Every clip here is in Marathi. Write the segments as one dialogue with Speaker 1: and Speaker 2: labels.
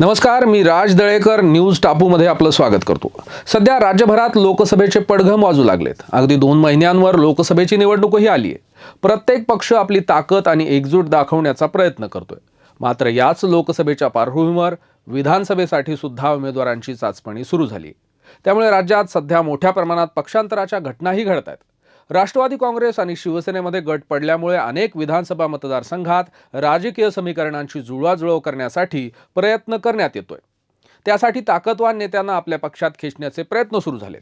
Speaker 1: नमस्कार मी राज दळेकर न्यूज टापूमध्ये आपलं स्वागत करतो. सध्या राज्यभरात लोकसभेचे पडघम वाजू लागलेत. अगदी दोन महिन्यांवर लोकसभेची निवडणूकही आली आहे. प्रत्येक पक्ष आपली ताकद आणि एकजूट दाखवण्याचा प्रयत्न करतोय. मात्र याच लोकसभेच्या पार्श्वभूमीवर विधानसभेसाठी सुद्धा उमेदवारांची चाचपणी सुरू झाली त्यामुळे राज्यात सध्या मोठ्या प्रमाणात पक्षांतराच्या घटनाही घडत आहेत राष्ट्रवादी काँग्रेस आणि शिवसेनेमध्ये गट पडल्यामुळे अनेक विधानसभा मतदारसंघात राजकीय समीकरणांची जुळवाजुळव करण्यासाठी प्रयत्न करण्यात येतोय. त्यासाठी ताकदवान नेत्यांना आपल्या पक्षात खेचण्याचे प्रयत्न सुरू झालेत.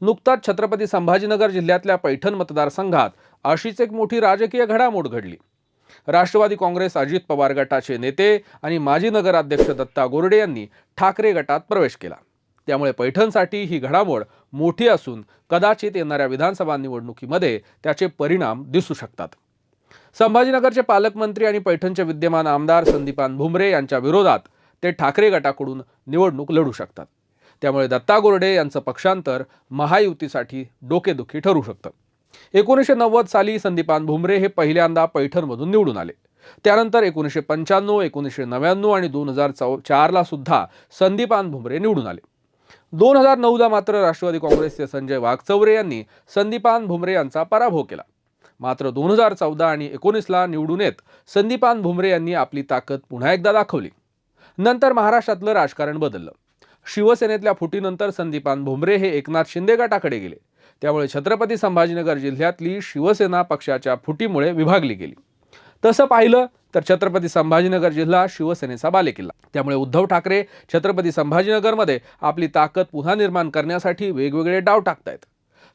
Speaker 1: नुकताच छत्रपती संभाजीनगर जिल्ह्यातल्या पैठण मतदारसंघात अशीच एक मोठी राजकीय घडामोड घडली. राष्ट्रवादी काँग्रेस अजित पवार गटाचे नेते आणि माजी नगराध्यक्ष दत्ता गोरडे यांनी ठाकरे गटात प्रवेश केला. त्यामुळे पैठणसाठी ही घडामोड मोठी असून कदाचित येणाऱ्या विधानसभा निवडणुकीमध्ये त्याचे परिणाम दिसू शकतात. संभाजीनगरचे पालकमंत्री आणि पैठणचे विद्यमान आमदार संदीपान भुमरे यांच्या विरोधात ते ठाकरे गटाकडून निवडणूक लढू शकतात. त्यामुळे दत्ता गोरडे यांचं पक्षांतर महायुतीसाठी डोकेदुखी ठरू शकतं. एकोणीसशे नव्वद साली संदीपान भुमरे हे पहिल्यांदा पैठणमधून निवडून आले. त्यानंतर एकोणीसशे पंच्याण्णव एकोणीसशे नव्याण्णव आणि दोन हजार चौ चारला सुद्धा संदीपान भुमरे निवडून आले. दोन हजार नऊला मात्र राष्ट्रवादी काँग्रेसचे संजय वाघचौरे यांनी संदीपान भुमरे यांचा पराभव केला. मात्र दोन हजार चौदा आणि एकोणीसला निवडून येत संदीपान भुमरे यांनी आपली ताकद पुन्हा एकदा दाखवली. नंतर महाराष्ट्रातलं राजकारण बदललं. शिवसेनेतल्या फुटीनंतर संदीपान भुमरे हे एकनाथ शिंदे गटाकडे गेले. त्यामुळे छत्रपती संभाजीनगर जिल्ह्यातली शिवसेना पक्षाच्या फुटीमुळे विभागली गेली. तसं पाहिलं तर छत्रपती संभाजीनगर जिल्हा शिवसेनेचा बालेकिल्ला. त्यामुळे उद्धव ठाकरे छत्रपती संभाजीनगरमध्ये आपली ताकद पुन्हा निर्माण करण्यासाठी वेगवेगळे डाव टाकतायत.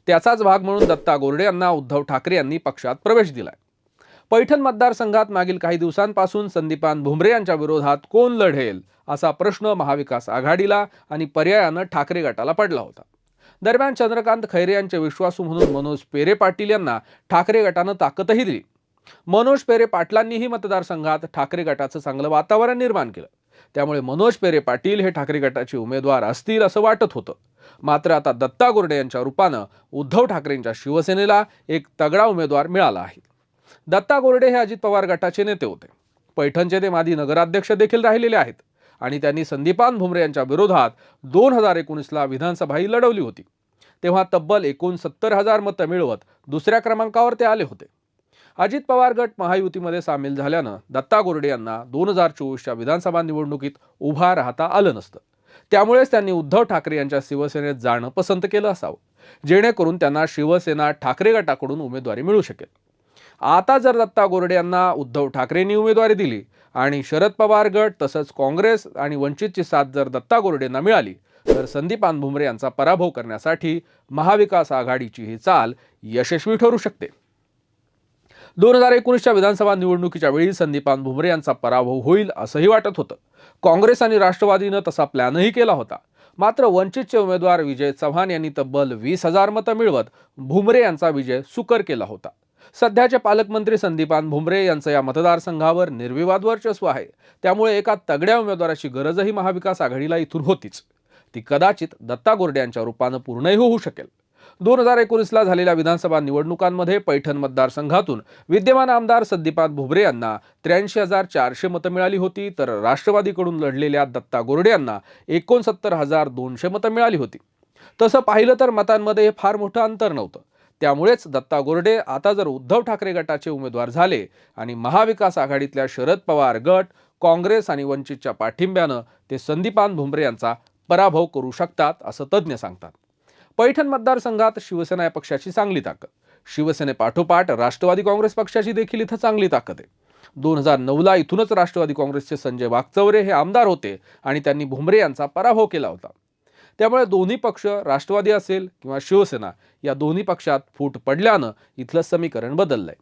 Speaker 1: त्याचाच भाग म्हणून दत्ता गोरडे यांना उद्धव ठाकरे यांनी पक्षात प्रवेश दिलाय. पैठण मतदारसंघात मागील काही दिवसांपासून संदीपान भुमरे यांच्या विरोधात कोण लढेल असा प्रश्न महाविकास आघाडीला आणि पर्यायानं ठाकरे गटाला पडला होता. दरम्यान चंद्रकांत खैरे यांचे विश्वासू म्हणून मनोज पेरे पाटील यांना ठाकरे गटानं ताकदही दिली. मनोज पेरे पाटलांनीही मतदारसंघात ठाकरे गटाचं चांगलं वातावरण निर्माण केलं. त्यामुळे मनोज पेरे पाटील हे ठाकरे गटाचे उमेदवार असतील असं वाटत होतं. मात्र आता दत्ता गोरडे यांच्या रूपानं उद्धव ठाकरेंच्या शिवसेनेला एक तगडा उमेदवार मिळाला आहे. दत्ता गोरडे हे अजित पवार गटाचे नेते होते. पैठणचे ते माजी नगराध्यक्ष देखील राहिलेले आहेत आणि त्यांनी संदीपान भुमरे यांच्या विरोधात दोन हजार एकोणीसला विधानसभाही लढवली होती. तेव्हा तब्बल एकोणसत्तर हजार मतं मिळवत दुसऱ्या क्रमांकावर ते आले होते. अजित पवार गट महायुतीमध्ये सामील झाल्यानं दत्ता गोरडे यांना दोन हजार चोवीसच्या विधानसभा निवडणुकीत उभा राहता आलं नसतं. त्यामुळेच त्यांनी उद्धव ठाकरे यांच्या शिवसेनेत जाणं पसंत केलं असावं. जेणेकरून त्यांना शिवसेना ठाकरे गटाकडून उमेदवारी मिळू शकेल. आता जर दत्ता गोरडे यांना उद्धव ठाकरेंनी उमेदवारी दिली आणि शरद पवार गट तसंच काँग्रेस आणि वंचितची साथ जर दत्ता गोरडेंना मिळाली तर संदीपान भुमरे यांचा पराभव करण्यासाठी महाविकास आघाडीची ही चाल यशस्वी ठरू शकते. दोन हजार एकोणीसच्या विधानसभा निवडणुकीच्या वेळी संदीपान भुमरे यांचा पराभव होईल असंही वाटत होतं. काँग्रेस आणि राष्ट्रवादीनं तसा प्लॅनही केला होता. मात्र वंचितचे उमेदवार विजय चव्हाण यांनी तब्बल वीस हजार मतं मिळवत भुमरे यांचा विजय सुकर केला होता. सध्याचे पालकमंत्री संदीपान भुमरे यांचं या मतदारसंघावर निर्विवाद वर्चस्व आहे. त्यामुळे एका तगड्या उमेदवाराची गरजही महाविकास आघाडीला इथून होतीच. ती कदाचित दत्ता गोरडे यांच्या रूपानं पूर्णही होऊ शकेल. दोन हजार एकोणीसला झालेल्या विधानसभा निवडणुकांमध्ये पैठण मतदारसंघातून विद्यमान आमदार संदीपान भुमरे यांना त्र्याऐंशी हजार चारशे मतं मिळाली होती तर राष्ट्रवादीकडून लढलेल्या दत्ता गोरडे यांना एकोणसत्तर हजार दोनशे मतं मिळाली होती. तसं पाहिलं तर मतांमध्ये हे फार मोठं अंतर नव्हतं. त्यामुळेच दत्ता गोरडे आता जर उद्धव ठाकरे गटाचे उमेदवार झाले आणि महाविकास आघाडीतल्या शरद पवार गट काँग्रेस आणि वंचितच्या पाठिंब्यानं ते संदीपान भुमरे यांचा पराभव करू शकतात असं तज्ज्ञ सांगतात. पैठण मतदारसंघात शिवसेना या पक्षाची चांगली ताकद. शिवसेनेपाठोपाठ राष्ट्रवादी काँग्रेस पक्षाची देखील इथं चांगली ताकद आहे. दोन हजार नऊला इथूनच राष्ट्रवादी काँग्रेसचे संजय वागचौरे हे आमदार होते आणि त्यांनी भुमरे यांचा पराभव केला होता. त्यामुळे दोन्ही पक्ष राष्ट्रवादी असेल किंवा शिवसेना या दोन्ही पक्षात फूट पडल्यानं इथलं समीकरण बदललंय.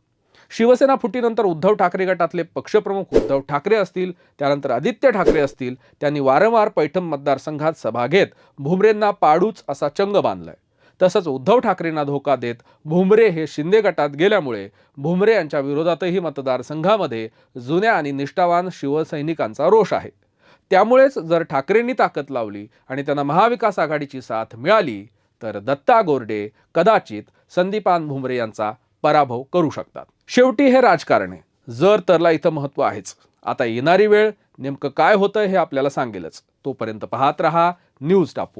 Speaker 1: शिवसेना फुटीनंतर उद्धव ठाकरे गटातले पक्षप्रमुख उद्धव ठाकरे असतील त्यानंतर आदित्य ठाकरे असतील त्यांनी वारंवार पैठण मतदारसंघात सभा घेत भुमरेंना पाडूच असा चंग बांधलाय. तसंच उद्धव ठाकरेंना धोका देत भुमरे हे शिंदे गटात गेल्यामुळे भुमरे यांच्या विरोधातही मतदारसंघामध्ये जुन्या आणि निष्ठावान शिवसैनिकांचा रोष आहे. त्यामुळेच जर ठाकरेंनी ताकद लावली आणि त्यांना महाविकास आघाडीची साथ मिळाली तर दत्ता गोरडे कदाचित संदीपान भुमरे यांचा पराभव करू शकतात. शेवटी हे राजकारण आहे. जर तरला इथं महत्त्व आहेच. आता येणारी वेळ नेमकं काय होतं हे आपल्याला सांगेलच. तोपर्यंत पाहत रहा न्यूज टापू.